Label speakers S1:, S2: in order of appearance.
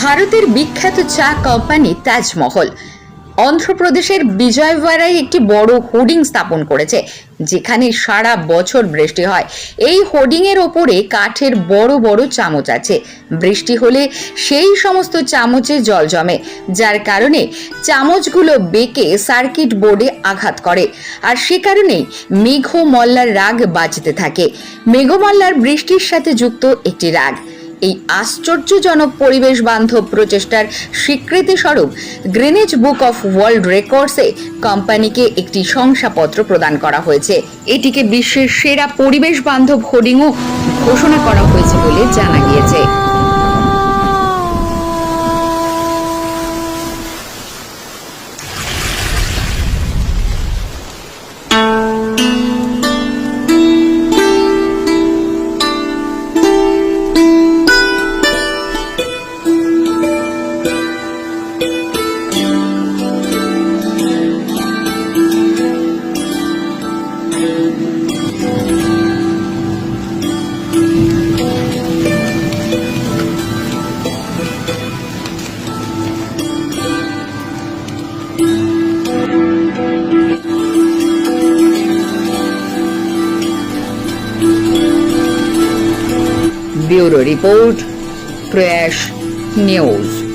S1: ভারতের বিখ্যাত চা কোম্পানি তাজমহল। অন্ধ্রপ্রদেশের বিজয়ওয়াড়ায় একটি বড় হোর্ডিং স্থাপন করেছে, যেখানে সারা বছর বৃষ্টি হয়। এই হোর্ডিং এর ওপরে কাঠের বড় বড় চামচ আছে। বৃষ্টি হলে সেই সমস্ত চামচে জল জমে, যার কারণে চামচগুলো বেঁকে সার্কিট বোর্ডে আঘাত করে। আর সে কারণেই মেঘমল্লার রাগ বাজতে থাকে। মেঘমল্লার বৃষ্টির সাথে যুক্ত একটি রাগ। এই আশ্চর্যজনক পরিবেশ বান্ধব প্রচেষ্টার স্বীকৃতি স্বরূপ গ্রিনিজ বুক অফ ওয়ার্ল্ড রেকর্ডসে কোম্পানিকে একটি শংসাপত্র প্রদান করা হয়েছে। এটিকে বিশ্বের সেরা পরিবেশ বান্ধব হোর্ডিংও ঘোষণা করা হয়েছে বলে জানা গিয়েছে। Bureau Report, Crash News.